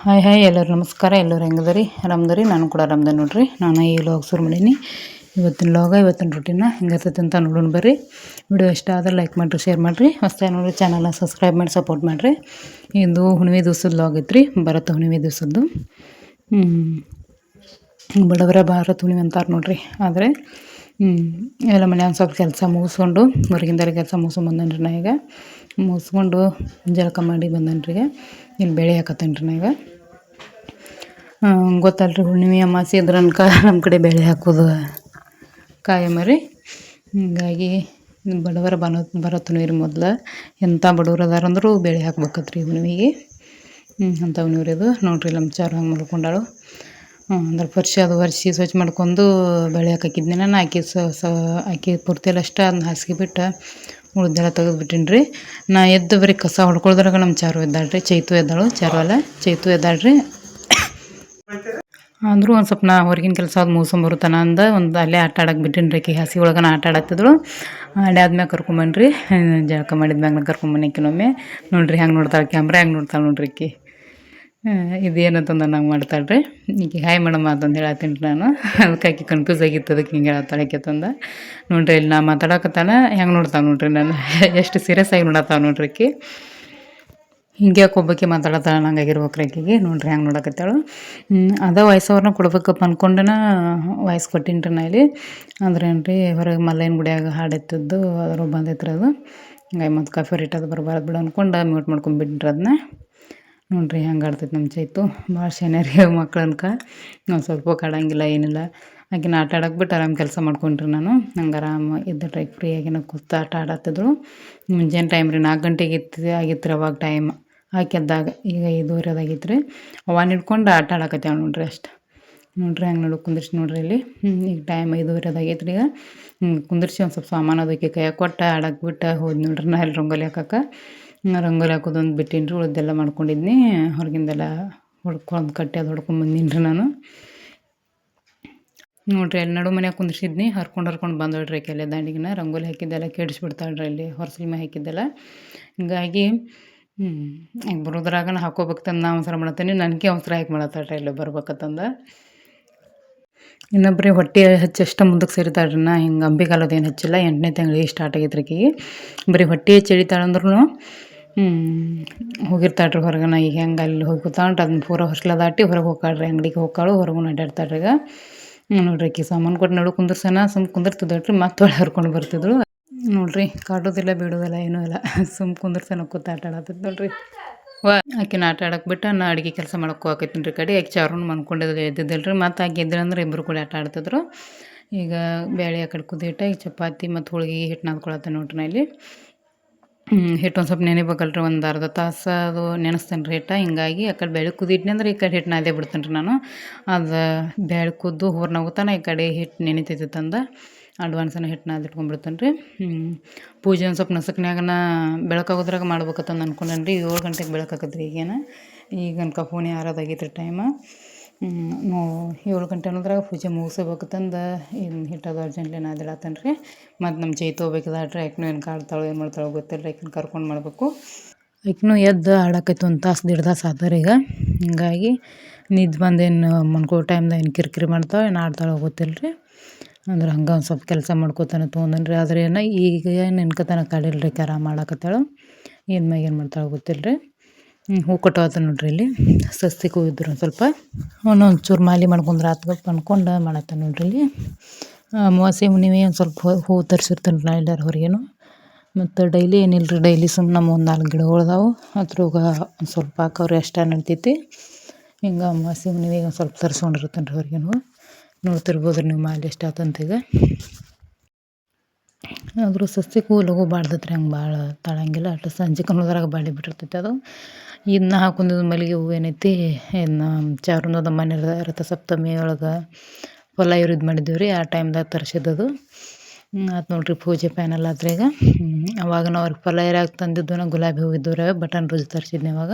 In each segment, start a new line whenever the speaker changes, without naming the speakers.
Hi hi ಎಲ್ಲರೂ ನಮಸ್ಕಾರ. ಎಲ್ಲರೂ ಹೆಂಗದರಿ ಆರಾಮದರಿ? ನಾನು ಕೂಡ ಆರಾಮದ ನೋಡ್ರಿ. ನಾನು ಈ ಲಾಗ್ ಶುರು ಮಾಡೀನಿ. ಇವತ್ತಿನ ಲಾಗ ಇವತ್ತಿನ ರೊಟ್ಟಿನ ಹೆಂಗಿರ್ತೈತೆ ಅಂತ ನೋಡೋಣ ಬರ್ರಿ. ವಿಡಿಯೋ ಇಷ್ಟ ಆದ್ರೆ ಲೈಕ್ ಮಾಡಿರಿ ಶೇರ್ ಮಾಡಿರಿ. ಹೊಸ ನೋಡಿರಿ ಚಾನಲ್ನ ಸಬ್ಸ್ಕ್ರೈಬ್ ಮಾಡಿ ಸಪೋರ್ಟ್ ಮಾಡಿರಿ. ಇದು ಹುಣ್ಣಿಮೆ ದಿವ್ಸದ ಲಾಗ್ ಐತ್ರಿ. ಭರತ ಹುಣ್ಣಿಮೆ ದಿವ್ಸದ್ದು. ಬಡವರ ಭಾರತ ಹುಣ್ಣಿಮೆ ಅಂತಾರೆ ನೋಡ್ರಿ. ಆದರೆ ಎಲ್ಲ ಮನ್ಯಾಗ ಸ್ವಲ್ಪ ಕೆಲಸ ಮುಗಿಸ್ಕೊಂಡು ಹೊರಗಿಂದ ಕೆಲಸ ಮುಗಿಸ್ಕೊಂಡು ಬಂದನ್ರಿ ನಾ ಈಗ. ಮುಗಿಸ್ಕೊಂಡು ಜಳಕ ಮಾಡಿ ಬಂದನ್ರಿ ಇಲ್ಲಿ ಬೆಳೆ ಹಾಕತ್ತೇನ್ರಿ ನಾ ಈಗ. ಗೊತ್ತಲ್ರಿ ಹುಣ್ಣಿಮೆ ಅಮಾಸೆ ಇದ್ರನ್ಕ ನಮ್ಮ ಕಡೆ ಬೇಳೆ ಹಾಕೋದು ಕಾಯಮ್ಮ ರೀ ಹೀಗಾಗಿ ಬಡವರ ಬನ ಬರತ್ತು ರೀ ಮೊದಲು. ಎಂಥ ಬಡವರು ಅದಾರಂದ್ರೂ ಬೆಳೆ ಹಾಕ್ಬೇಕತ್ರಿ ಹುಣ್ಣಿಮೆಗೆ. ಅಂಥ ಹುಣ್ಣಿಮೆ ಇದು. ನೋಡ್ರಿ ನಮ್ಮ ಚಾರು ಹಂಗೆ ಮಲ್ಕೊಂಡಾಳು ಅಂದ್ರೆ ಪರಿಶಿ ಅದು ವರ್ಷಿ ಸ್ವಚ್ಛ ಮಾಡ್ಕೊಂಡು ಬೆಳೆ ಹಾಕಿದ್ನಿ ನಾನು ಆಕಿ ಸ ಆಕಿ ಪೂರ್ತಿ ಎಲ್ಲ ಅದನ್ನ ಹಾಸಿಗೆ ಉಳ್ದೆಲ್ಲ ತೆಗೆದ್ಬಿಟ್ಟಿನಿ ರೀ ನಾ ಎದ್ದು ಬರೀ ಕಸ ಹೊಡ್ಕೊಳ್ದ್ರಾಗ ನಮ್ಮ ಚಾರು ಎದ್ದಾಳ್ರಿ. ಚೈತು ಎದ್ದಾಳು, ಚಾರು ಅಲ್ಲ. ಚೈತು ಎದ್ದಾಳ್ರಿ. ಅಂದರೂ ಒಂದು ಸ್ವಲ್ಪ ನಾ ಹೊರಗಿನ ಕೆಲಸ ಅದು ಮುಗಿಸ್ಕೊಂಬರುತ್ತಾನ ಅಂದ ಒಂದು ಅಲ್ಲೇ ಆಟ ಆಡಕ್ಕೆ ಬಿಟ್ಟಿನಿ ರೀ ಕಿ ಹಸಿ ನಾ ಆಟ ಆಡತ್ತಿದ್ರು ಆದ್ಮ್ಯಾಗ ಕರ್ಕೊಂಬನ್ರಿ ಜಳಕ ಮಾಡಿದ್ಮ್ಯಾಗ ಕರ್ಕೊಂಬನ್ನಿಕಿನೊಮ್ಮೆ ನೋಡ್ರಿ ಹೆಂಗೆ ನೋಡ್ತಾಳೆ, ಕ್ಯಾಮ್ರಾ ಹೆಂಗೆ ನೋಡ್ತಾಳೆ ನೋಡ್ರಿ ಆಕಿ. ಇದೇನಂತಂದ ನಂಗೆ ಮಾಡ್ತಾಳೆ ರೀ ಈಗ ಹಾಯ್ ಮೇಡಮ್ ಅಂತಂದು ಹೇಳತ್ತೀನಿ ನಾನು. ಅದಕ್ಕೆ ಆಕಿ ಕನ್ಫ್ಯೂಸ್ ಆಗಿತ್ತು, ಅದಕ್ಕೆ ಹಿಂಗೆ ಹೇಳತ್ತಾಳೆ ತಂದ. ನೋಡ್ರಿ, ಇಲ್ಲಿ ನಾ ಮಾತಾಡಕತ್ತಾನ, ಹೆಂಗೆ ನೋಡ್ತಾವೆ ನೋಡ್ರಿ ನಾನು? ಎಷ್ಟು ಸೀರಿಯಸ್ ಆಗಿ ನೋಡತ್ತಾವ ನೋಡ್ರಿ ಆಕಿ. ಹಿಂಗೆ ಯಾಕೆ ಒಬ್ಬಾಕಿ ಮಾತಾಡತ್ತಾಳೆ, ನಂಗೆ ಆಗಿರ್ಬೇಕ್ರಿ ಆಕಿಗೆ. ನೋಡ್ರಿ ಹೆಂಗೆ ನೋಡಕತ್ತಾಳು. ಅದ ವಯಸ್ಸವ್ರನ್ನ ಕೊಡ್ಬೇಕಪ್ಪ ಅಂದ್ಕೊಂಡನ ವಾಯ್ಸ್ ಕೊಟ್ಟಿನಿ ರೀ ನಾ ಇಲ್ಲಿ. ಅಂದ್ರೆ ರೀ ಹೊರಗೆ ಮಲ್ಲೈನ ಗುಡಿಯಾಗ ಹಾಡೆತ್ತಿದ್ದು ಅದ್ರ ಬಂದೈತ್ರಿ ಅದು. ಹಂಗಾಗಿ ಮತ್ತು ಕಾಫಿ ರೇಟ್ ಅದು ಬರಬಾರ್ದು ಬಿಡು ಅಂದ್ಕೊಂಡು ಮ್ಯೂಟ್ ಮಾಡ್ಕೊಂಡ್ಬಿಟ್ರಿ ಅದನ್ನ ನೋಡ್ರಿ ಹೆಂಗೆ ಆಡ್ತೈತೆ ನಮ್ಮ ಚೈತು. ಭಾಳ ಶಾನ್ಯಾರಿ ಮಕ್ಳನ್ಕ. ನಾವು ಸ್ವಲ್ಪ ಕಾಡಂಗಿಲ್ಲ ಏನಿಲ್ಲ. ಆಕಿನ ಆಟ ಆಡಕ್ಕೆ ಬಿಟ್ಟು ಆರಾಮ್ ಕೆಲಸ ಮಾಡ್ಕೊಂಡ್ರಿ ನಾನು. ನಂಗೆ ಆರಾಮ ಇದ್ದ ಟೈಪ್ ಫ್ರೀ ಆಗಿನ ಕೂತ ಆಟ ಆಡತ್ತಿದ್ರು ಮುಂಜಾನೆ ಟೈಮ್ ರೀ ನಾಲ್ಕು ಗಂಟೆಗೆ ಇತ್ತು ಆಗಿತ್ತು ರೀ ಅವಾಗ ಟೈಮ್ ಹಾಕಿದ್ದಾಗ ಈಗ ಐದೂವರೆ ಅದಾಗಿತ್ತು ರೀ ಅವನ್ನ ಹಿಡ್ಕೊಂಡು ಆಟ ಆಡಕತ್ತೇವೆ ನೋಡ್ರಿ ಅಷ್ಟು. ನೋಡ್ರಿ ಹಂಗೆ ನೋಡು ಕುಂದಿರ್ಸಿ ನೋಡ್ರಿ ಇಲ್ಲಿ. ಈಗ ಟೈಮ್ ಐದುವರೆದಾಗೈತ್ರಿ ಈಗ. ಕುಂದಿರ್ಸಿ ಒಂದು ಸ್ವಲ್ಪ ಸಾಮಾನು ಅದಕ್ಕೆ ಕೈಯಾಗ ಕೊಟ್ಟು ಆಡಕ್ಕೆ ಬಿಟ್ಟು ಹೋದ್ ನೋಡ್ರಿ ನಾ ಎಲ್ಲಿ ರಂಗೋಲಿ ಹಾಕಕ್ಕೆ ರಂಗೋಲಿ ಹಾಕೋದೊಂದು ಬಿಟ್ಟಿನಿ ರೀ ಉಳ್ದೆಲ್ಲ ಮಾಡ್ಕೊಂಡಿದ್ನಿ. ಹೊರಗಿಂದೆಲ್ಲ ಹೊಡ್ಕೊಂಡು ಕಟ್ಟಿ ಅದು ಹೊಡ್ಕೊಂಡು ಬಂದೀನಿ ನಾನು. ನೋಡ್ರಿ, ಅಲ್ಲಿ ನಡು ಮನೆಯಾಗ ಕುಂದಿಸಿದ್ನಿ ಹರ್ಕೊಂಡು ಹರ್ಕೊಂಡು ಬಂದೋಳ್ರಿ ಕೆಲ ದಾಂಡಿಗಿನ. ರಂಗೋಲಿ ಹಾಕಿದ್ದೆಲ್ಲ ಕೆಡಿಸ್ಬಿಡ್ತಾಳ್ರಿ ಅಲ್ಲಿ ಹೊರಸಲಿ ಮೇ ಹಾಕಿದ್ದೆಲ್ಲ. ಹಿಂಗಾಗಿ ಹ್ಞೂ ಬರೋದ್ರಾಗ ಬರೋದ್ರಾಗನ ಹಾಕೋಬೇಕಂತ ನಾ ಅವಸರ ಮಾಡತ್ತೀನಿ. ನನಗೆ ಅವಸರ ಹಾಕಿ ಮಾಡತ್ತಾಳ್ರಿ ಇಲ್ಲಿ ಬರ್ಬೇಕಂತಂದ ಇನ್ನೊಬ್ಬರೇ ಹೊಟ್ಟೆ ಹಚ್ಚಿ ಅಷ್ಟ ಮುಂದಕ್ಕೆ ಸೇರಿತಾಳ್ರಿ ನಾ. ಹಿಂಗೆ ಅಂಬಿಗಾಲದೇನು ಹಚ್ಚಿಲ್ಲ. ಎಂಟನೇ ತಿಂಗಳಿಗೆ ಸ್ಟಾರ್ಟ್ ಆಗೈತ್ರಿ ಆಕಿಗೆ. ಬರೀ ಹೊಟ್ಟೆ ಹಚ್ಚಿ ಎಳಿತಾಳಂದ್ರೂ ಹೋಗಿರ್ತಾಳ್ರಿ ಹೊರಗನ. ಈಗ ಹೆಂಗೆ ಅಲ್ಲಿ ಹೋಗಿ ಕೂತಾಂಟ ಅದನ್ನ ಪೂರ ಹೊಸ್ಲ ದಾಟಿ ಹೊರಗೆ ಹೋಗ್ಕಾಳ್ರಿ ಅಂಗಡಿಗೆ ಹೋಗ್ಕಾಳು ಹೊರಗೂ ಅಡ್ಡಾಡ್ತಾಳ್ರಿ ಈಗ. ನೋಡ್ರಿ ಆಕಿ ಸಾಮಾನು ಕೊಟ್ಟು ನಡು ಕುಂದ್ರಸನ. ಸುಮ್ ಕುಂದಿರ್ತದಳ್ರಿ. ಮತ್ತೆ ಒಳ ಹರ್ಕೊಂಡು ಬರ್ತಿದ್ರು ನೋಡ್ರಿ, ಕಾಡೋದಿಲ್ಲ ಬಿಡೋದಿಲ್ಲ ಏನೂ ಇಲ್ಲ. ಸುಮ್ ಕುಂದ್ರಸನ ಕೂತ ಆಟ ಆಡತ್ತಿದ್ ನೋಡ್ರಿ. ವಾ, ಆಕಿನ ಆಟ ಆಡಕ್ಕೆ ಬಿಟ್ಟು ನಾ ಅಡುಗೆ ಕೆಲಸ ಮಾಡಕ್ಕೆ ಹೋಗಕತ್ತೀನಿ ರೀ ಕಡೆ. ಆಕೆ ಚಾರೂನ್ ಮನ್ಕೊಂಡಿದ್ದು ಎದ್ದಿದ್ದಲ್ರಿ. ಮತ್ತು ಆಕೆ ಎದ್ದಿರಂದ್ರೆ ಇಬ್ಬರು ಕೂಡ ಆಟ ಆಡ್ತಿದ್ರು. ಈಗ ಬೇಳೆ ಆ ಕಡೆ ಕುದಿಟ್ಟ ಈಗ ಚಪಾತಿ ಮತ್ತು ಹೋಳಿಗೆ ಹಿಟ್ಟು ನಾದ್ಕೊಳತ್ತೆ ನೋಡ್ರಿ ನಾ ಇಲ್ಲಿ. ಹಿಟ್ಟು ಒಂದು ಸ್ವಲ್ಪ ನೆನೆಬೇಕಲ್ರಿ ಒಂದು ಅರ್ಧ ತಾಸು ಅದು ನೆನೆಸ್ತೇನೆ ರೀ ಹಿಟ್ಟು. ಹಿಂಗಾಗಿ ಆ ಕಡೆ ಬೆಳೆ ಕುದಿಟ್ನಿ ಅಂದ್ರೆ ಈ ಕಡೆ ಹಿಟ್ಟು ನಾದೇ ಬಿಡ್ತೇನೆ ರೀ ನಾನು. ಅದು ಬೇಳೆ ಕುದ್ದು ಹೂರ್ನಾಗುತ್ತಾನೆ ಈ ಕಡೆ ಹಿಟ್ಟು ನೆನಿತೈತಿ ತಂದ. ಅಡ್ವಾನ್ಸನ ಹಿಟ್ಟು ನಾದಿಟ್ಕೊಂಡ್ಬಿಡ್ತೇನೆ ರೀ. ಪೂಜೆ ಒಂದು ಸ್ವಲ್ಪ ನಸಕ್ನ್ಯಾಗನ ಬೆಳಕಾಗೋದ್ರಾಗ ಮಾಡ್ಬೇಕಂತಂದು ಅನ್ಕೊಂಡೇನಿ ರೀ ಏಳು ಗಂಟೆಗೆ ಬೆಳಕಾಕತ್ರಿ ಈಗೇನು. ಈಗ ಅನ್ಕ ಫೋನ್ ಯಾರದಾಗೈತೆ ರೀ ಟೈಮ ನೋ, ಏಳು ಗಂಟೆ ಅನ್ನೋದ್ರಾಗ ಪೂಜೆ ಮುಗಿಸ್ಬೇಕಂತಂದು ಏನು ಹಿಟ್ಟದು ಅರ್ಜೆಂಟ್ಲಿ ನಾದಿಡತ್ತೇನೆ ರೀ ಮತ್ತು ನಮ್ಮ ಜೈ ತೊಗೋಬೇಕಿದೆ ಆಡ್ರಿ ಏನು ಕಾಡ್ತಾಳೋ, ಏನು ಮಾಡ್ತಾಳೋ ಗೊತ್ತಿಲ್ಲ ರೀ ಆಕಿನ ಕರ್ಕೊಂಡು ಮಾಡಬೇಕು. ಆಕಿನೂ ಎದ್ದು ಆಡಕೈತೆ ಒಂದು ತಾಸು, ದಿಡ್ ತಾಸು ಈಗ. ಹಿಂಗಾಗಿ ನಿದ್ದು ಬಂದೇನು ಮನ್ಕೋ ಟೈಮ್ದಾಗ ಏನು ಕಿರಿಕಿರಿ ಮಾಡ್ತಾವೆ ಏನು ಆಡ್ತಾಳೋ ಗೊತ್ತಿಲ್ಲ ರೀ ಅಂದ್ರೆ ಹಂಗೆ ಒಂದು ಸ್ವಲ್ಪ ಕೆಲಸ ಮಾಡ್ಕೋತಾನೆ ತೊಗೊಂಡನ್ರಿ ಆದ್ರೆ ಏನು, ಈಗ ನೆನ್ಕೋತಾನೆ ಕಾಡಿಲ್ಲ ರೀ ಕ್ಯಾರ ಮಾಡಾಕತ್ತಾಳು. ಏನು ಮ್ಯಾಗ ಏನು ಮಾಡ್ತಾಳೆ ಗೊತ್ತಿಲ್ಲ ರೀ ಹೂ ಕಟ್ಟೋತ ನೋಡ್ರಿ ಇಲ್ಲಿ. ಸಸ್ಯಕ್ಕೆ ಹೋಗಿದ್ರು ಸ್ವಲ್ಪ. ಒಂದೊಂದು ಚೂರು ಮಾಲಿ ಮಾಡ್ಕೊಂಡ್ರೆ ಆತ್ಬೇಕು ಅನ್ಕೊಂಡು ಮಾಡತ್ತ ನೋಡ್ರಿ ಇಲ್ಲಿ. ಅಮಾವಾಸ್ಯೆ ಹುಣ್ಣಿಮೆ ಒಂದು ಸ್ವಲ್ಪ ಹೂ ತರಿಸಿರ್ತಾನೆ ನಾ ಎಲ್ಲರ ಹೊರಗೇನು. ಮತ್ತು ಡೈಲಿ ಏನಿಲ್ಲ ರೀ ಡೈಲಿ ಸುಮ್ಮನೆ ನಮ್ಮ ಒಂದು ನಾಲ್ಕು ಗಿಡಗಳದಾವು ಅದ್ರಾಗ ಒಂದು ಸ್ವಲ್ಪ ಹಾಕವ್ರಿ ಅಷ್ಟೇ ನಡ್ತೈತಿ ಹಿಂಗೆ ಅಮಾವಾಸ್ಯೆ ಹುಣ್ಣಿಮೆಗೆ ಒಂದು ಸ್ವಲ್ಪ ತರಿಸ್ಕೊಂಡಿರ್ತಾನೆ ರೀ ಹೊರಗೇನು. ನೋಡ್ತಿರ್ಬೋದು ರೀ ನೀವು ಮಾಲಿ ಎಷ್ಟು ಆತಂತ ಈಗ. ಆದರೂ ಸಸಿ ಲಘು ಬಾಡ್ದತ್ರಿ ಹಂಗೆ ಭಾಳ ತಾಳಂಗಿಲ್ಲ. ಅಷ್ಟು ಸಂಜೆ ಕನ್ನೋದ್ರಾಗ ಬಾಡಿ ಬಿಟ್ಟಿರ್ತೈತೆ ಅದು. ಇದನ್ನ ಹಾಕೊಂಡಿದ್ದು ಮಲ್ಲಿಗೆ ಹೂವು ಏನೈತಿ ಇದನ್ನ ಚಾರುನದ ಮನೆ ರಥಸಪ್ತಮಿ ಒಳಗೆ ಹೊಲ ಇವ್ರು ಮಾಡಿದ್ದೀವಿ ರೀ ಆ ಟೈಮ್ದಾಗ ತರಿಸಿದ್ದದು. ಅದು ನೋಡ್ರಿ ಪೂಜೆ ಪ್ಯಾನಲ್ ಆದ್ರೆ ಈಗ ಅವಾಗ ನಾವು ಅವ್ರಿಗೆ ಫಲ ಇರಾಗ ತಂದಿದ್ದು ಗುಲಾಬಿ ಹೂವು ಇದ್ದವ್ರೆ ಬಟನ್ ರೋಜ್ ತರಿಸಿದ್ನಿ ಅವಾಗ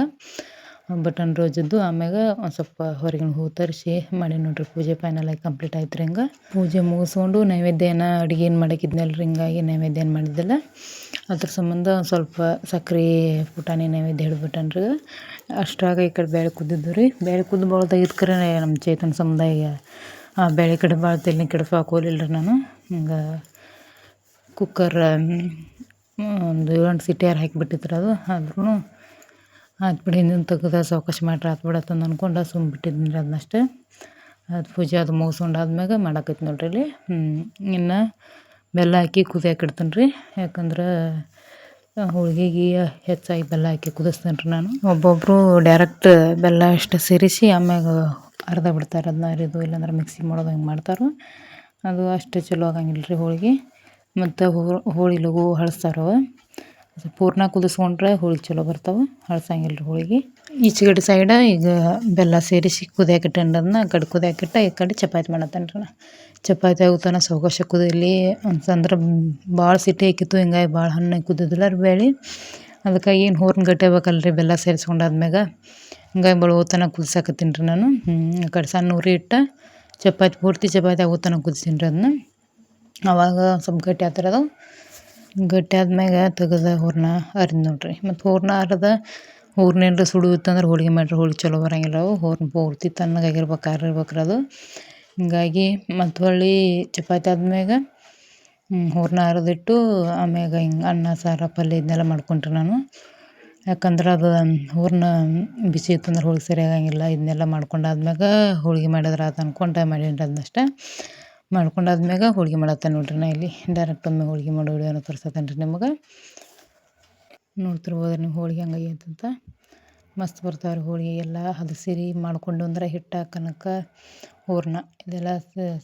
ಬಟನ್ ರೋಜದ್ದು, ಆಮ್ಯಾಗ ಒಂದು ಸ್ವಲ್ಪ ಹೊರಗಿನ ಹೂ ತರಿಸಿ ಮಾಡಿ ನೋಡ್ರಿ, ಪೂಜೆ ಫೈನಲ್ ಆಗಿ ಕಂಪ್ಲೀಟ್ ಆಯ್ತು ರೀ ಹಿಂಗೆ. ಪೂಜೆ ಮುಗಿಸ್ಕೊಂಡು ನೈವೇದ್ಯ ಏನ ಅಡುಗೆ ಏನು ಮಾಡಕ್ಕಿದ್ನಲ್ಲ ರೀ ಹಿಂಗಾಗಿ ನೈವೇದ್ಯ ಏನು ಮಾಡಿದ್ದಿಲ್ಲ. ಅದ್ರ ಸಂಬಂಧ ಒಂದು ಸ್ವಲ್ಪ ಸಕ್ರೆ, ಪುಟಾಣಿ ನೈವೇದ್ಯ ಹಿಡ್ಬಿಟ್ಟನ್ರಿ ಅಷ್ಟಾಗ ಈ ಕಡೆ ಬೇಳೆ ಕುದ್ದಿದ್ದು ರೀ. ಬೇಳೆ ಕುದ್ದು ಇದ್ಕರೆ ನಮ್ಮ ಚೇತನ ಸಮುದಾಯ ಆ ಬೇಳೆ ಕಡೆ ಭಾಳ ತೆಲಿನ ಕೆಡಿಸೋಕೆ ಹಾಕೋಲಿಲ್ಲ ರೀ ನಾನು. ಹಿಂಗೆ ಕುಕ್ಕರ್ ಒಂದು ಏಳು ಸಿಟಿಯಾರು ಹಾಕಿಬಿಟ್ಟಿದ್ರು ಅದು ಆದ್ರೂ ಆಯ್ತು ಬಿಡಿ ಹಿಂದಿನ ತೆಗೆದ ಸಾವಕಾಶ ಮಾಡ್ರೆ, ಆತು ಬಿಡತ್ತಂದು ಅಂದ್ಕೊಂಡು ಸುಮ್ಮ ಬಿಟ್ಟಿದ್ದೀನಿ ಅದನ್ನಷ್ಟೇ ಅದು ಪೂಜೆ ಅದು ಮುಗಿಸ್ಕೊಂಡಾದ್ಮ್ಯಾಗ ಮಾಡಾಕೈತಿ ನೋಡ್ರಿ ಇಲ್ಲಿ. ಇನ್ನು ಬೆಲ್ಲ ಹಾಕಿ ಕುದಿಯಕ್ಕೆ ಇಡ್ತೀನಿ ರೀ ಯಾಕಂದ್ರೆ ಹೋಳಿಗೆಗೆ ಹೆಚ್ಚಾಗಿ ಬೆಲ್ಲ ಹಾಕಿ ಕುದಿಸ್ತೇನೆ ರೀ ನಾನು. ಒಬ್ಬೊಬ್ಬರು ಡೈರೆಕ್ಟ್ ಬೆಲ್ಲ ಅಷ್ಟು ಸೇರಿಸಿ ಆಮ್ಯಾಗ ಅರ್ಧ ಬಿಡ್ತಾರೆ ಅದನ್ನ ಅರಿದು ಇಲ್ಲಾಂದ್ರೆ ಮಿಕ್ಸಿ ಮಾಡೋದು ಹಂಗೆ ಮಾಡ್ತಾರೆ. ಅದು ಅಷ್ಟು ಚಲೋ ಆಗಂಗಿಲ್ಲ ರೀ ಹೋಳಿಗೆ. ಮತ್ತು ಹೋಳಿ ಲಗು ಹಳಸ್ತಾರವ. ಪೂರ್ಣ ಕುದಿಸ್ಕೊಂಡ್ರೆ ಹೋಳಿ ಚಲೋ ಬರ್ತಾವೆ. ಹಳ್ಸಂಗಿಲ್ಲ ರೀ ಹೋಳಿಗೆ. ಈಚೆಗಡೆ ಸೈಡ ಈಗ ಬೆಲ್ಲ ಸೇರಿಸಿ ಕುದಿಯಕ್ಕೆ ಅದನ್ನ ಆ ಕಡೆ ಕುದಿಯಾಕಿಟ್ಟ ಈ ಕಡೆ ಚಪಾತಿ ಮಾಡತ್ತೇನೆ ರೀ ಚಪಾತಿ ಆಗುತ್ತಾನ ಸಾವಕಾಶ ಕುದಿಲಿ ಅಂತಂದ್ರೆ ಭಾಳ ಸಿಟಿ ಹಾಕಿತ್ತು, ಹಿಂಗಾಗಿ ಭಾಳ ಹಣ್ಣು ಕುದಿದಿಲ್ಲ ರೀ ಬೇಳೆ ಅದಕ್ಕಾಗಿ ಏನು ಹೂರ್ನ ಗಟ್ಟಿ ರೀ ಬೆಲ್ಲ ಸೇರಿಸ್ಕೊಂಡಾದ್ಮ್ಯಾಗ. ಹಿಂಗಾಗಿ ಭಾಳ ಹೊತ್ತನ ಕುದಿಸಾಕತ್ತೀನಿ ರೀ ನಾನು. ಆ ಕಡೆ ಸಣ್ಣ ಉರಿ ಇಟ್ಟ ಚಪಾತಿ ಪೂರ್ತಿ ಚಪಾತಿ ಆಗುತ್ತಾನ ಕುದಿಸ್ತೀನಿ ರೀ ಅದನ್ನ ಅವಾಗ ಸ್ವಲ್ಪ ಗಟ್ಟಿ ಆತರ ಗಟ್ಟಿ ಆದ್ಮ್ಯಾಗ ತೆಗೆದು ಹೂರ್ಣ ಅರ್ದು ನೋಡ್ರಿ. ಮತ್ತು ಹೂರ್ಣ ಅರ್ದ ಹೂರ್ಣ ಏನಾರ ಸುಡು ಇತ್ತಂದ್ರೆ ಹೋಳಿಗೆ ಮಾಡ್ರಿ, ಹೋಳಿಗೆ ಚಲೋ ಬರೋಂಗಿಲ್ಲ ಅವು ಹೂರ್ಣ ಪೂರ್ತಿ ತಣ್ಣಗಾಗಿರ್ಬೇಕು ಆರಿರ್ಬೇಕ್ರಿ ಅದು. ಹಿಂಗಾಗಿ ಮತ್ತು ಹೊಳ್ಳಿ ಚಪಾತಿ ಆದ್ಮ್ಯಾಗ ಹೂರ್ಣ ಅರೆದಿಟ್ಟು ಆಮ್ಯಾಗ ಹಿಂಗೆ ಅನ್ನ, ಸಾರು, ಪಲ್ಯ ಇದನ್ನೆಲ್ಲ ಮಾಡ್ಕೊಂಡ್ರಿ ನಾನು. ಯಾಕಂದ್ರೆ ಅದು ಹೂರ್ಣ ಬಿಸಿ ಇತ್ತಂದ್ರೆ ಹೋಳಿಗೆ ಸರಿಯಾಗಂಗಿಲ್ಲ, ಇದನ್ನೆಲ್ಲ ಮಾಡ್ಕೊಂಡಾದ್ಮ್ಯಾಗ ಹೋಳಿಗೆ ಮಾಡಿದ್ರೆ ಆತು ಅನ್ಕೊಂಡು ಮಾಡೀನಿ ಅದನ್ನಷ್ಟೇ. ಮಾಡ್ಕೊಂಡಾದ್ಮ್ಯಾಗ ಹೋಳಿಗೆ ಮಾಡತ್ತೆ ನೋಡ್ರಿ ನಾ ಇಲ್ಲಿ. ಡೈರೆಕ್ಟ್ ಒಮ್ಮೆ ಹೋಳಿಗೆ ಮಾಡೋ ವಿಡಿಯೋನ ತೋರಿಸತ್ತೇನ್ರಿ ನಿಮಗೆ. ನೋಡ್ತಿರ್ಬೋದು ನೀವು ಹೋಳಿಗೆ ಹಂಗೆ ಐತಂತ ಮಸ್ತ್ ಬರ್ತಾವೆ ರೀ ಹೋಳಿಗೆ ಎಲ್ಲ ಹದಸಿರಿ ಮಾಡ್ಕೊಂಡು ಅಂದ್ರೆ ಹಿಟ್ಟು ಹಾಕನಕ ಹೂರ್ಣ ಇದೆಲ್ಲ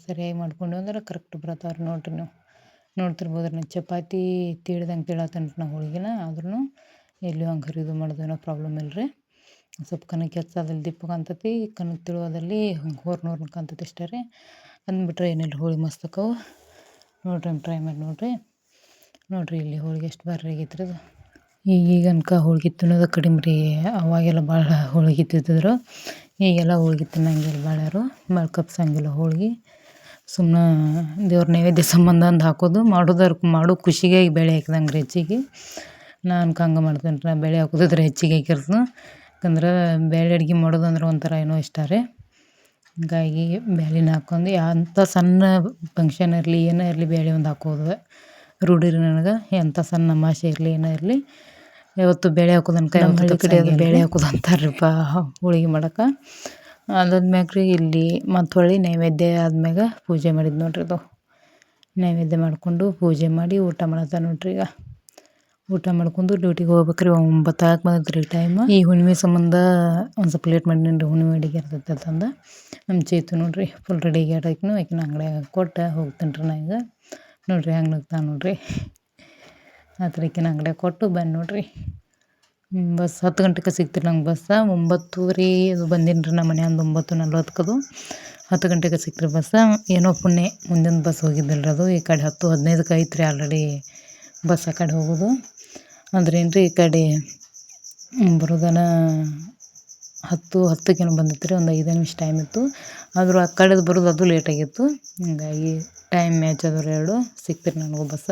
ಸರಿಯಾಗಿ ಮಾಡ್ಕೊಂಡು ಅಂದ್ರೆ ಕರೆಕ್ಟ್ ಬರ್ತಾವ್ರಿ ನೋಡ್ರಿ ನೀವು. ನೋಡ್ತಿರ್ಬೋದು ರೀ ಚಪಾತಿ ತೀಳ್ದಂಗೆ ತೀಳತ್ತೇನೆ ರೀ ನಾ ಹೋಳಿಗೆನ ಆದ್ರೂ ಎಲ್ಲೂ ಹಂಗೆ ಹರಿದು ಮಾಡೋದೇನೋ ಪ್ರಾಬ್ಲಮ್ ಇಲ್ಲ ರೀ ಸ್ವಲ್ಪ ಕನಕ್ಕೆ ಹೆಚ್ಚಾದಲ್ಲಿ ದಿಪ್ಪಗೆ ಅಂತತಿ ಕನಕ್ಕೆ ತಿಳುವದಲ್ಲಿ ಹಂಗೆ ಹೋರ್ನ ಹೋರ್ನ ಕಾಣ್ತೈತಿ ಅಷ್ಟೇ ರೀ. ಅಂದ್ಬಿಟ್ರೆ ಏನಿಲ್ಲ, ಹೋಳಿ ಮಸ್ತಕವು ನೋಡ್ರಿ ಟ್ರೈ ಮಾಡಿ ನೋಡಿರಿ. ನೋಡಿರಿ ಇಲ್ಲಿ ಹೋಳಿಗೆ ಎಷ್ಟು ಬಾರಿ ಆಗೈತ್ರಿ ಅದು ಈಗೀಗ ಅನ್ಕ ಹೋಳಿಗೆ ತಿನ್ನೋದು ಕಡಿಮೆ ರೀ ಅವಾಗೆಲ್ಲ ಭಾಳ ಹೋಳಿಗೆ ತಿಂತಿದ್ರು. ಈಗೆಲ್ಲ ಹೋಳಿಗೆ ತಿನ್ನಂಗಿಲ್ಲ ಭಾಳ ಯಾರು. ಭಾಳ ಕಪ್ಸಂಗಿಲ್ಲ ಹೋಳಿಗೆ. ಸುಮ್ಮನೆ ದೇವ್ರ ನೈವೇದ್ಯ ಸಂಬಂಧ ಅಂದು ಹಾಕೋದು. ಮಾಡೋದ್ರ ಮಾಡೋ ಖುಷಿಗೆ ಬೆಳೆ ಹಾಕಿದಂಗೆ ರೀ ಹೆಚ್ಚಿಗೆ ನಾನು ಹಂಗೆ ಮಾಡ್ತೇನೆ ರೀ ಬೆಳೆ ಹಾಕೋದಿದ್ರೆ ಹೆಚ್ಚಿಗೆ ಹಾಕಿರ್ತದೆ ಯಾಕಂದ್ರೆ ಬೇಳೆ ಅಡ್ಗೆ ಮಾಡೋದಂದ್ರೆ ಒಂಥರ ಏನೋ ಇಷ್ಟ ರೀ. ಹಿಂಗಾಗಿ ಬ್ಯಾಳಿನ ಹಾಕ್ಕೊಂಡು ಎಂಥ ಸಣ್ಣ ಫಂಕ್ಷನ್ ಇರಲಿ ಏನೇ ಇರಲಿ ಬೇಳೆ ಒಂದು ಹಾಕೋದು. ರೂಢಿ ರೀ ನನಗೆ ಎಂಥ ಸಣ್ಣ ಅಮಾಸೆ ಇರಲಿ ಏನೇ ಇರಲಿ ಯಾವತ್ತು ಬೇಳೆ ಹಾಕೋದು ಬೇಳೆ ಹಾಕೋದು ಅಂತಾರ್ರಿಪ್ಪ ಹೋಳಿಗೆ ಮಾಡಕ್ಕೆ ಅದಾದ್ಮ್ಯಾಗ ರೀ ಇಲ್ಲಿ ಮತ್ತು ಹೊಳ್ಳಿ ನೈವೇದ್ಯ ಆದ್ಮ್ಯಾಗ ಪೂಜೆ ಮಾಡಿದ್ದು ನೋಡ್ರಿ ಅದು. ನೈವೇದ್ಯ ಮಾಡಿಕೊಂಡು ಪೂಜೆ ಮಾಡಿ ಊಟ ಮಾಡತ್ತ ನೋಡ್ರಿ ಈಗ. ಊಟ ಮಾಡ್ಕೊಂಡು ಡ್ಯೂಟಿಗೆ ಹೋಗ್ಬೇಕ್ರಿ ಒಂಬತ್ತು ಆಗಕ್ಕೆ ಬಂದೈತೆ ಟೈಮ್ ಈ ಹುಣ್ಣಿಮೆ ಸಂಬಂಧ ಒಂದು ಸ್ವಲ್ಪ ಲೇಟ್ ಮಾಡಿನಿ ರೀ ಹುಣ್ಣಿಮೆ ಅಡಿಗೆ ಇರ್ತೈತೆ ಅಂತಂದು. ನಮ್ಮ ಚೇತು ನೋಡ್ರಿ ಫುಲ್ ರೆಡಿ ಆಗ್ಯಾಡಾಕಿನು ಆಕಿನ ಅಂಗಡಿಯಾಗ ಕೊಟ್ಟು ಹೋಗ್ತೀನಿ ರೀ ನಾ ಈಗ. ನೋಡ್ರಿ ಹಂಗೆ ನಗ್ತಾನೆ ನೋಡ್ರಿ. ಆ ಥರ ಆಕಿನ ಅಂಗಡಿಯಾಗ ಕೊಟ್ಟು ಬನ್ನಿ ನೋಡ್ರಿ. ಬಸ್ ಹತ್ತು ಗಂಟೆಗೆ ಸಿಗ್ತೀರಿ ನಂಗೆ ಬಸ್ಸ ಒಂಬತ್ತುವರೆ ಅದು ಬಂದೀನಿ ರೀ ನಮ್ಮ ಮನೆ ಒಂದು ಒಂಬತ್ತು ನಲ್ವತ್ತಕ್ಕದು. ಹತ್ತು ಗಂಟೆಗೆ ಸಿಕ್ತ್ರಿ ಬಸ್ಸ ಏನೋ ಪುಣ್ಯ, ಮುಂದಿನ ಬಸ್ ಹೋಗಿದ್ದಿಲ್ಲ ರೀ ಅದು. ಈ ಕಡೆ ಹತ್ತು ಹದಿನೈದಕ್ಕೆ ಐತ್ರಿ ಆಲ್ರೆಡಿ ಬಸ್ ಆ ಕಡೆ ಹೋಗೋದು. ಅಂದ್ರೆ ಏನು ರೀ ಈ ಕಡೆ ಬರೋದನ ಹತ್ತು, ಹತ್ತಕ್ಕೇನೋ ಬಂದಿತ್ತು ರೀ ಒಂದು ಐದು ನಿಮಿಷ ಟೈಮ್ ಇತ್ತು. ಆದರೂ ಆ ಕಡೆದು ಬರೋದು ಅದು ಲೇಟ್ ಆಗಿತ್ತು. ಹಿಂಗಾಗಿ ಟೈಮ್ ಮ್ಯಾಚ್ ಆದವ್ರು ಎರಡು, ಸಿಕ್ತಿರಿ ನನಗೂ ಬಸ್ಸ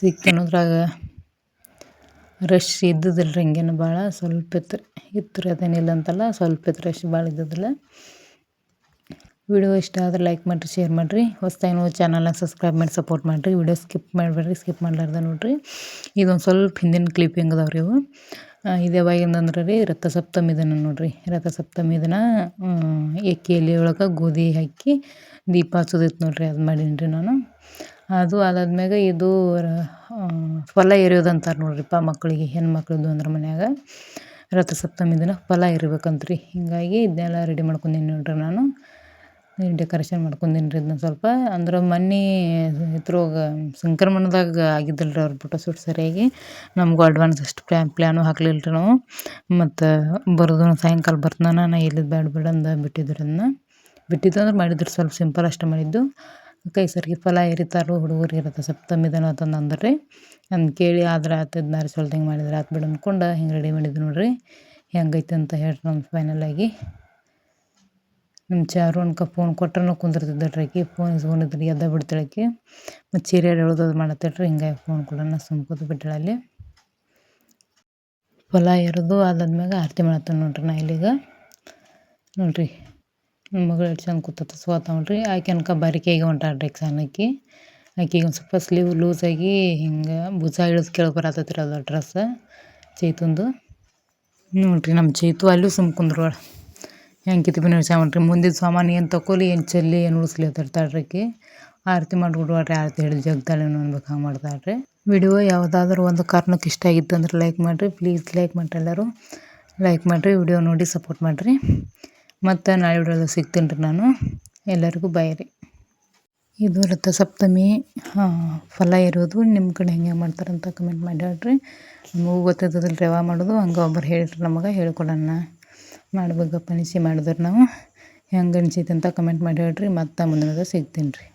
ಸಿಕ್ತಿನೋದ್ರಾಗ ರಶ್ ಇದ್ದಿದ್ದಿಲ್ಲ ರೀ ಹಿಂಗೇನು ಭಾಳ ಸ್ವಲ್ಪ ಇತ್ತು ಇತ್ತು ರೀ ಅದೇನಿಲ್ಲ ಅಂತಲ್ಲ, ಸ್ವಲ್ಪ ಇತ್ತು ರಶ್ ಭಾಳ ಇದ್ದಿದ್ದಿಲ್ಲ. ವಿಡಿಯೋ ಇಷ್ಟ ಆದರೆ ಲೈಕ್ ಮಾಡಿರಿ ಶೇರ್ ಮಾಡಿರಿ. ಹೊಸ್ದಾಗಿ ನೋಡಿ ಚಾನಲ್ನ ಸಬ್ಸ್ಕ್ರೈಬ್ ಮಾಡಿ ಸಪೋರ್ಟ್ ಮಾಡಿರಿ. ವಿಡಿಯೋ ಸ್ಕಿಪ್ ಮಾಡಬೇಡ್ರಿ ಸ್ಕಿಪ್ ಮಾಡಲಾರ್ದ ನೋಡಿರಿ. ಇದೊಂದು ಸ್ವಲ್ಪ ಹಿಂದಿನ ಕ್ಲಿಪ್ ರೀ ಇವು? ಇದು ಯಾವಾಗಿಂದಂದ್ರೆ ರೀ ರಥಸಪ್ತಮಿ ದಿನ ನೋಡಿರಿ. ರಥಸಪ್ತಮಿ ದಿನ ಎಲೆ ಒಳಗೆ ಗೋಧಿ ಹಾಕಿ ದೀಪ ಹಚ್ಚೋದಿತ್ತು ನೋಡಿರಿ, ಅದು ಮಾಡೀನಿ ರೀ ನಾನು. ಅದು ಅದಾದ್ಮ್ಯಾಗ ಇದು ಫಲ ಎರೆಯೋದಂತಾರೆ ನೋಡ್ರಿಪ್ಪ ಮಕ್ಕಳಿಗೆ ಹೆಣ್ಮಕ್ಳದ್ದು ಅಂದ್ರೆ ಮನ್ಯಾಗ. ರಥಸಪ್ತಮಿ ದಿನ ಫಲ ಎರಿಬೇಕಂತ ರೀ ಹಿಂಗಾಗಿ ಇದನ್ನೆಲ್ಲ ರೆಡಿ ಮಾಡ್ಕೊಂಡೀನಿ ನೋಡ್ರಿ ನಾನು. ಡೆಕೋರೇಷನ್ ಮಾಡ್ಕೊಂಡೀನಿ ರೀ ಇದನ್ನ ಸ್ವಲ್ಪ. ಅಂದ್ರೆ ಮೊನ್ನೆ ಇದ್ರೊಳಗೆ ಸಂಕ್ರಮಣದಾಗ ಆಗಿದ್ದಿಲ್ಲ ರೀ ಅವ್ರ ಫೋಟೋ ಶೂಟ್ ಸರಿಯಾಗಿ. ನಮಗೂ ಅಡ್ವಾನ್ಸ್ ಅಷ್ಟು ಪ್ಲ್ಯಾನ್ ಪ್ಲ್ಯಾನು ಹಾಕ್ಲಿಲ್ಲ ರೀ ನಾವು. ಮತ್ತು ಬರೋದು ಸಾಯಂಕಾಲ ಬರ್ತಾನ ನಾನು ಎಲ್ಲಿದ್ದು ಬೇಡ ಬೇಡ ಅಂದ ಬಿಟ್ಟಿದ್ರು ಅದನ್ನ ಬಿಟ್ಟಿದ್ದು ಅಂದ್ರೆ ಮಾಡಿದ್ರು ಸ್ವಲ್ಪ ಸಿಂಪಲ್ ಅಷ್ಟೇ ಮಾಡಿದ್ದು. ಕೈ ಸರಿಗೆ ಫಲ ಎರಿತಾರೋ ಹುಡುಗರು ಇರುತ್ತೆ ಸಪ್ತಮಿ ದಿನ ಅಂತಂದು ಅಂದ್ರೆ. ರೀ ಅಂದ್ ಕೇಳಿ ಆದ್ರೆ ಆತು ಸ್ವಲ್ಪ ಹಿಂಗೆ ಮಾಡಿದ್ರೆ ಆತು ಬಿಡು ಅಂದ್ಕೊಂಡು ಹಿಂಗೆ ರೆಡಿ ಮಾಡಿದ್ದು ನೋಡ್ರಿ. ಹೆಂಗೈತೆ ಅಂತ ಹೇಳ್ರಿ ನಮ್ಮ ಫೈನಲಾಗಿ ನಮ್ಮ ಚಾರು ಅನ್ಕ ಫೋನ್ ಕೊಟ್ರೂ ಕುಂದಿರ್ತಿದ್ದಳ್ರಿ ಆಕಿ. ಫೋನ್ ಇಸ್ಕೊಂಡಿದ್ರಿ ಎದ್ದ ಬಿಡ್ತಾಳೆ ಆಕಿ. ಮತ್ತು ಸೀರಿಯಲ್ ಹೇಳೋದು ರೀ ಹಿಂಗಾಗಿ ಫೋನ್ ಕೂಡ ಸುಮ್ ಕೂತು ಬಿಟ್ಟಳಲ್ಲಿ ಫಲ ಎರೆದು ಅದಾದ್ಮ್ಯಾಗ ಆರತಿ ಮಾಡತ್ತೇನೆ ನೋಡ್ರಿ ನಾ ಇಲ್ಲಿಗ. ನೋಡ್ರಿ ನಮ್ಮ ಮಗಳು ಎಷ್ಟು ಚಂದ ಕೂತತ್ತ ಸೋತ ನೋಡ್ರಿ. ಆಕೆ ಅನ್ಕ ಬಾರಿಕೆಗೆ ಹೊಂಟಾಳ್ರಿ ಸಣ್ಣಕ್ಕಿ ಆಕೆಗೆ ಒಂದು ಸ್ವಲ್ಪ ಸ್ಲೀವ್ ಲೂಸಾಗಿ ಹಿಂಗೆ ಭುಜ ಇಳಿದು ಕೇಳಿ ಬರತ್ತೈತ್ರಿ ಅದು ಡ್ರೆಸ್ ಚೈತುಂದು. ನೋಡ್ರಿ ನಮ್ಮ ಚೈತು ಅಲ್ಲೂ ಸುಮ್ ಕುಂದ್ರೋಳ ಹೆಂಗೆ ಕಿತ್ಬಿನ ನೋಡ್ರಿ ಮುಂದಿನ ಸಾಮಾನು ಏನು ತಗೊಲಿ ಏನು ಚೆಲ್ಲಿ, ಏನು ಉಳಿಸ್ಲಿ ಆಕಿ. ಆರತಿ ಮಾಡ್ಬಿಡ್ವಾಡ್ರಿ ಆರತಿ ಹಿಡಿದು ಜಗ್ದಾಳೆ ಅನ್ಬೇಕು ಹಂಗೆ ಮಾಡ್ತಾಳ್ರಿ. ವಿಡಿಯೋ ಯಾವುದಾದ್ರೂ ಒಂದು ಕಾರಣಕ್ಕೆ ಇಷ್ಟ ಆಗಿತ್ತು ಅಂದ್ರೆ ಲೈಕ್ ಮಾಡಿರಿ ಪ್ಲೀಸ್ ಲೈಕ್ ಮಾಡಿರಿ ಎಲ್ಲರೂ. ಲೈಕ್ ಮಾಡಿರಿ, ವಿಡಿಯೋ ನೋಡಿ ಸಪೋರ್ಟ್ ಮಾಡಿರಿ. ಮತ್ತು ನಾಳೆ ವಿಡಿಯೋದಾಗ ಸಿಗ್ತೀನಿ ರೀ ನಾನು. ಎಲ್ಲರಿಗೂ ಬಾಯ್ ರೀ. ಇದು ರಥಸಪ್ತಮಿ ಫಲ ಇರೋದು. ನಿಮ್ಮ ಕಡೆ ಹೆಂಗೆ ಮಾಡ್ತಾರಂತ ಕಮೆಂಟ್ ಮಾಡಿ ಹೇಳ್ರಿ. ನಮಗೂ ಗೊತ್ತಿದ್ದಲ್ಲಿ ರವಾ ಮಾಡೋದು, ಹಂಗೆ ಒಬ್ಬರು ಹೇಳಿರಿ ನಮಗೆ, ಹೇಳ್ಕೊಡೋಣ. ಮಾಡ್ಬೇಕಪ್ಪ ಅನಿಸಿ ಮಾಡಿದ್ರೆ ನಾವು. ಹೆಂಗೆ ಅನ್ಸೈತೆ ಅಂತ ಕಮೆಂಟ್ ಮಾಡಿ ಹೇಳ್ರಿ. ಮತ್ತೆ ಮುಂದಿನದ ಸಿಗ್ತೀನಿ ರೀ